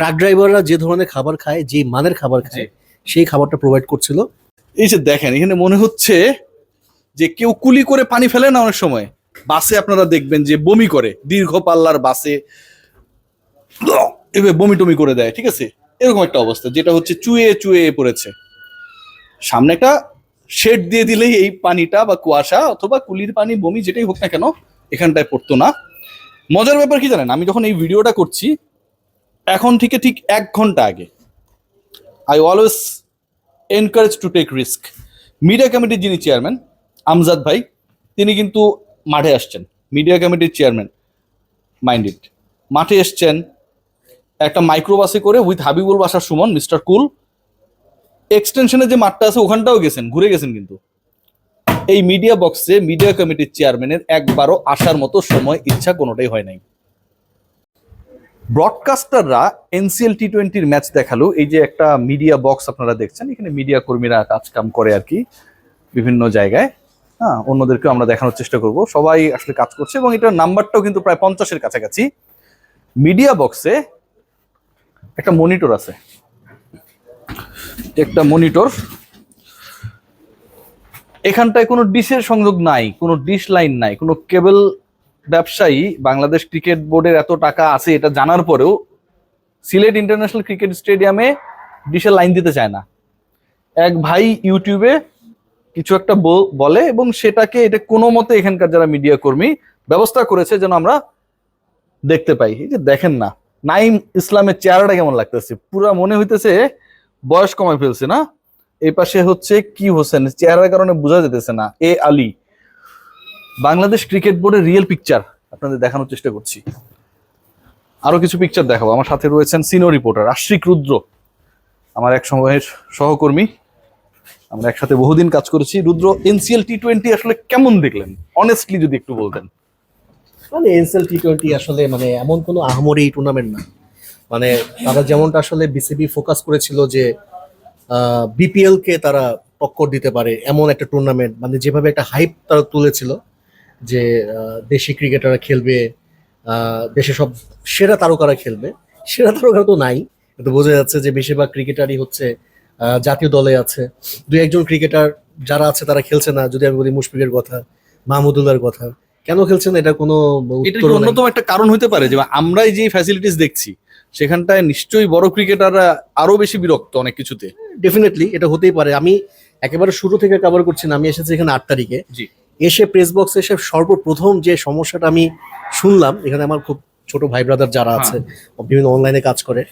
Truck ড্রাইভাররা যে ধরনের খাবার খায় যে মানের খাবার খায় সেই খাবারটা প্রোভাইড করছিল। এই যে দেখেন এখানে মনে হচ্ছে যে কেউ কুলি করে পানি ফেলে না অনেক সময়। বাসে আপনারা দেখবেন যে বমি করে দীর্ঘ পাল্লার বাসে এভাবে বমি টমি করে দেয় ঠিক আছে? এরকম একটা অবস্থা যেটা হচ্ছে চুয়ে চুয়ে পড়েছে। সামনে একটা শেড দিয়ে দিলেই এই পানিটা বা কুয়াশা অথবা কুলির পানি বমি যেটাই হোক না কেন এখানটায় পড়তো না। মজার ব্যাপার কি জানেন? আমি যখন এই ভিডিওটা করছি এখন থেকে ঠিক এক ঘণ্টা আগে I always encourage to take risk media কমিটির যিনি চেয়ারম্যান আমজাদ ভাই, তিনি কিন্তু মাঠে আসছেন। মিডিয়া কমিটির চেয়ারম্যান মাইন্ডেড মাঠে এসছেন একটা মাইক্রোবাসে করে উইথ হাবিবুল বাসার সুমন মিস্টার কুল। এক্সটেনশনে যে মাঠটা আছে, ওখানটাও গেছেন, ঘুরে গেছেন কিন্তু। এই মিডিয়া বক্সে মিডিয়া কমিটির চেয়ারম্যানের একবারও আসার মতো সময়, ইচ্ছা কোনোটাই হয় নাই। ব্রডকাস্টাররা এনসিএল টি টোয়েন্টির ম্যাচ দেখাল। এই যে একটা মিডিয়া বক্স আপনারা দেখছেন, এখানে মিডিয়া কর্মীরা কাজ কাম করে আর কি বিভিন্ন জায়গায়। হ্যাঁ অন্যদেরকেও আমরা দেখানোর চেষ্টা করব। সবাই আসলে কাজ করছে এবং এটার নাম্বারটাও কিন্তু প্রায় পঞ্চাশের কাছাকাছি। মিডিয়া বক্সে একটা মনিটর আছে। একটা মনিটর এখানটায় কোনো ডিশের সংযোগ নাই, কোনো ডিশ লাইন নাই, কোনো কেবল ব্যবসায়ী বাংলাদেশ ক্রিকেট বোর্ডের এত টাকা আছে এটা জানার পরেও সিলেট ইন্টারন্যাশনাল ক্রিকেট স্টেডিয়ামে ডিশের লাইন দিতে চায় না। এক ভাই ইউটিউবে কিছু একটা বলে এবং সেটাকে এটা কোনো মতে এখানকার যারা মিডিয়া কর্মী ব্যবস্থা করেছে যেন আমরা দেখতে পাই। যে দেখেন না, নাইম ইসলামের চেহারাটা কেমন লাগতেছে? পুরা মনে হইতেছে বয়স কমায় ফেলছে না? এই পাশে হচ্ছে কি হোসেন, চেহারার কারণে বোঝা যেতেছে না, এ আলী। বাংলাদেশ ক্রিকেট বোর্ডের রিয়েল পিকচার আপনাদের দেখানোর চেষ্টা করছি। আরও কিছু পিকচার দেখাবো। আমার সাথে রয়েছেন সিনিয়র রিপোর্টার আশ্রিক রুদ্র, আমার এক সময়ের সহকর্মী। আমরা একসাথে বহুদিন কাজ করেছি। রুদ্র এনসিএল টি টোয়েন্টি আসলে কেমন দেখলেন? অনেস্টলি যদি একটু বলতেন। মানে এনসেল টি টোয়েন্টি আসলে মানে এমন কোনো আহামরি টুর্নামেন্ট না। মানে তারা যেমনটা আসলে বিসিবি ফোকাস করেছিল যে বিপিএল কে তারা টক্কর দিতে পারে এমন একটা টুর্নামেন্ট মানে যেভাবে একটা হাইপ তারা তুলেছিল যে দেশি ক্রিকেটাররা খেলবে দেশে সব সেরা তারকারা খেলবে। সেরা তারকা তো নাই। কিন্তু বোঝা যাচ্ছে যে বেশিরভাগ ক্রিকেটারই হচ্ছে জাতীয় দলে আছে। দু একজন ক্রিকেটার যারা আছে তারা খেলছে না যদি আমি বলি মুশফিকের কথা মাহমুদুল্লাহর কথা। কেন খেলছেন? এটা কোনো এটা উত্তর অন্যতম একটা কারণ হতে পারে যে আমরাই যে ফ্যাসিলিটিস দেখছি সেখানটায় নিশ্চয়ই বড় ক্রিকেটাররা আরও বেশি বিরক্ত অনেক কিছুতে। ডেফিনেটলি এটা হতেই পারে। আমি একেবারে শুরু থেকে কভার করছি না। আমি এসেছি এখানে আট তারিখে। জি। এসে প্রেস বক্সে এসে সর্বপ্রথম যে সমস্যাটা আমি শুনলাম এখানে আমার খুব ছোট ভাই ব্রাদার যারা আছে বিভিন্ন অনলাইনে কাজ করে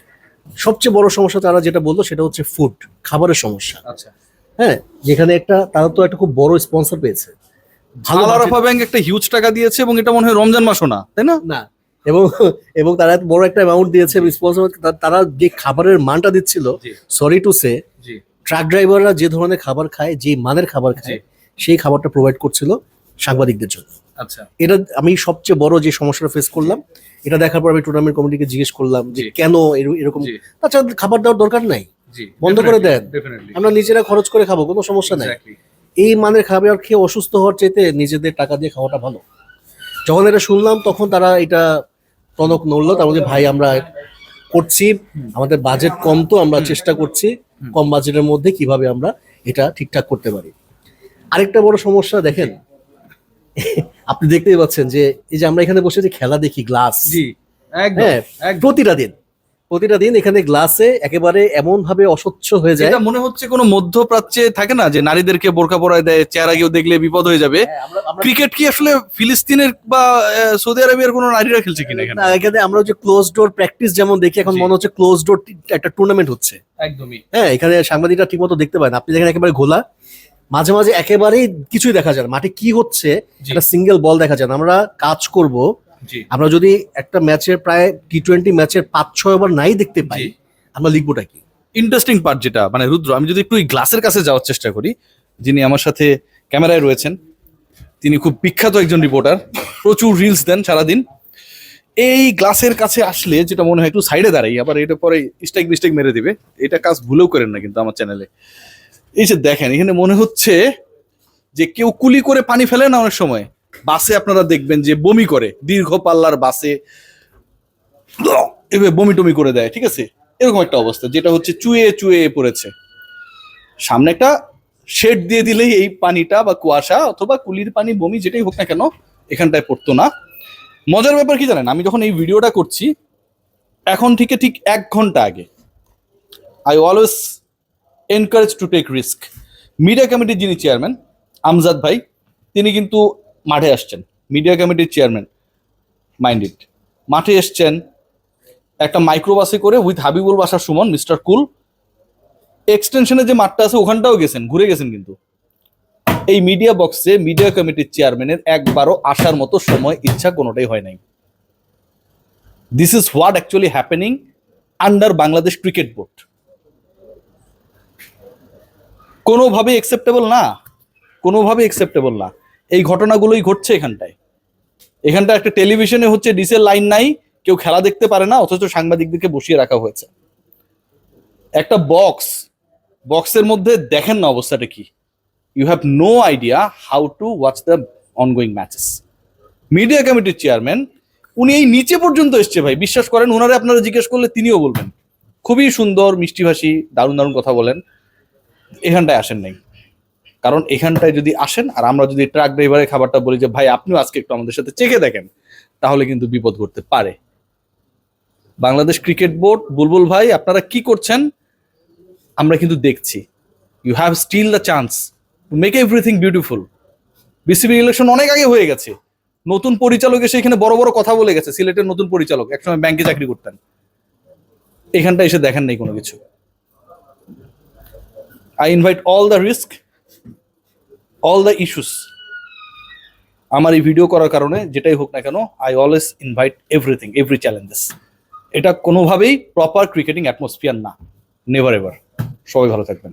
সবচেয়ে বড় সমস্যা তারা যেটা বলল সেটা হচ্ছে ফুড খাবারের সমস্যা। আচ্ছা। হ্যাঁ যেখানে একটা তারা তো একটা খুব বড় স্পন্সর পেয়েছে। ভালো আরাফা ব্যাংক একটা হিউজ টাকা দিয়েছে এবং এটা মনে হয় রমজান মাসও না তাই না? না। এবং এবং তারা এত বড় একটা অ্যামাউন্ট দিয়েছে স্পন্সর তারা যে খাবারের মানটা দিচ্ছিল সরি টু সে ট্রাক ড্রাইভাররা যে ধরনের খাবার খায় যে মানের খাবার খায় সেই খাবারটা প্রোভাইড করছিল সাংবাদিকদের জন্য। আচ্ছা। এটা আমি সবচেয়ে বড় যে সমস্যাটা ফেস করলাম এটা দেখার পর আমি টুর্নামেন্ট কমিটিকে জিজ্ঞেস করলাম যে কেন এরকম আচ্ছা খাবার দেওয়ার দরকার নাই। বন্ধ করে দেন। আমরা নিজেরা খরচ করে খাব কোনো সমস্যা নাই। এই মানের খাবার খেয়ে অসুস্থ হওয়ার চাইতে নিজেদের টাকা দিয়ে খাওয়াটা ভালো। যখন এটা শুনলাম তখন তারা এটা টনক নড়লো তার মধ্যে ভাই আমরা করছি আমাদের বাজেট কম তো আমরা চেষ্টা করছি কম বাজেটের মধ্যে কীভাবে আমরা এটা ঠিকঠাক করতে পারি। আরেকটা বড় সমস্যা দেখেন আপনি দেখতেই পাচ্ছেন যে এই যে আমরা এখানে বসে যে খেলা দেখি গ্লাস জি একদম হ্যাঁ প্রতিটা দিন প্রতিটা দিন এখানে গ্লাসে একেবারে এমন ভাবে অস্বচ্ছ হয়ে যায়। এটা মনে হচ্ছে কোনো মধ্যপ্রাচ্যে থাকে না যে নারীদেরকে বোরকা পরায় দেয় চেহারা কেউ দেখলে বিপদ হয়ে যাবে। হ্যাঁ, ক্রিকেট কি আসলে ফিলিস্তিনের বা সৌদি আরবিয়ার কোনো নারীরা খেলছে কিনা এখানে? এখানে আমরা যে ক্লোজ ডোর প্র্যাকটিস যেমন দেখি এখন মনে হচ্ছে ক্লোজ ডোর একটা টুর্নামেন্ট হচ্ছে। একদমই। হ্যাঁ এখানে সাংবাদিকরা ঠিক মতো দেখতে পায় না। আপনি দেখেন একেবারে ঘোলা। মাঝে মাঝে একেবারেই কিছুই দেখা যায় না। মাঠে কি হচ্ছে। একটা সিঙ্গেল বল দেখা যায় না। আমরা কাজ করব। আমরা যদি একটা ম্যাচের প্রায় টি টোয়েন্টি ম্যাচের পাঁচ ছয় ওভার নাই দেখতে পাই আমরা লিখবোটা কি? ইন্টারেস্টিং পার্ট যেটা মানে রুদ্র আমি যদি একটু গ্লাসের কাছে যাওয়ার চেষ্টা করি যিনি আমার সাথে ক্যামেরায় রয়েছেন তিনি খুব বিখ্যাত একজন রিপোর্টার প্রচুর রিলস দেন সারাদিন। এই গ্লাসের কাছে আসলে যেটা মনে হয় একটু সাইডে দাঁড়াই আবার এটা পরে স্টেক বিস্টেক মেরে দিবে এটা কাজ ভুলেও করেন না কিন্তু আমার চ্যানেলে এই যে দেখেন, এখানে মনে হচ্ছে যে কেউ কুলি করে পানি ফেলে না অনেক সময়। বাসে আপনারা দেখবেন যে বমি করে, দীর্ঘ পাল্লার বাসে এভাবে বমি টমি করে দেয়, ঠিক আছে? এরকম একটা অবস্থা, যেটা হচ্ছে চুয়ে চুয়ে পড়েছে। সামনে একটা শেড দিয়ে দিলেই এই পানিটা বা কুয়াশা অথবা কুলির পানি, বমি যেটাই হোক না কেন, এখানটায় পড়তো না। মজার ব্যাপার কি জানেন, আমি যখন এই ভিডিওটা করছি, এখন থেকে ঠিক এক ঘণ্টা আগে I always encourage to take risk media কমিটির যিনি চেয়ারম্যান আমজাদ ভাই, তিনি কিন্তু মাঠে আসছেন। মিডিয়া কমিটির চেয়ারম্যান মাইন্ড ইট মাঠে এসছেন একটা মাইক্রোবাসে করে উইথ হাবিবুল বাসার সুমন মিস্টার কুল। এক্সটেনশনে যে মাঠটা আছে, ওখানটাও গেছেন, ঘুরে গেছেন কিন্তু। এই মিডিয়া বক্সে মিডিয়া কমিটির চেয়ারম্যানের একবারও আসার মতো সময়, ইচ্ছা কোনোটাই হয় নাই। This is what actually happening under Bangladesh cricket board কোনোভাবে একসেপ্টেবল না। কোনোভাবে একসেপ্টেবল না। এই ঘটনাগুলোই ঘটছে এখানটায়। এখানটা একটা টেলিভিশনে হচ্ছে ডিসেল লাইন নাই, কেউ খেলা দেখতে পারে না, অথচ সাংবাদিকদেরকে বসিয়ে রাখা হয়েছে। একটা বক্স বক্সের মধ্যে দেখেন না অবস্থাটা কি। You have no idea how to watch the ongoing matches media কমিটির চেয়ারম্যান উনি এই নিচে পর্যন্ত এসছে ভাই, বিশ্বাস করেন ওনারে আপনারা জিজ্ঞেস করলে তিনিও বলবেন। খুবই সুন্দর মিষ্টিভাষী দারুণ দারুণ কথা বলেন। এখানটায় আসেন নাই। কারণ এখানটায় যদি আসেন, আর আমরা যদি ট্রাক ড্রাইভারের খাবারটা বলি যে, ভাই, আপনিও আজকে একটু আমাদের সাথে চেখে দেখেন তাহলে কিন্তু বিপদ ঘটতে পারে। বাংলাদেশ ক্রিকেট বোর্ড বুলবুল ভাই, আপনারা কি করছেন? আমরা কিন্তু দেখছি। You have still the chance to make everything beautiful BCB election অনেক আগে হয়ে গেছে। নতুন পরিচালক এসে এখানে বড় বড় কথা বলে গেছে। সিলেটের নতুন পরিচালক, একসময় ব্যাংকে চাকরি করতেন। এখানটা এসে দেখেন নাই কোনো কিছু। I invite all the risk all the issues আমার এই ভিডিও করার কারণে যেটাই হোক না কেন I always invite everything every challenges এটা কোনোভাবেই প্রপার ক্রিকেটিং অ্যাটমসফিয়ার না নেভার এভার সবাই ভালো থাকবেন।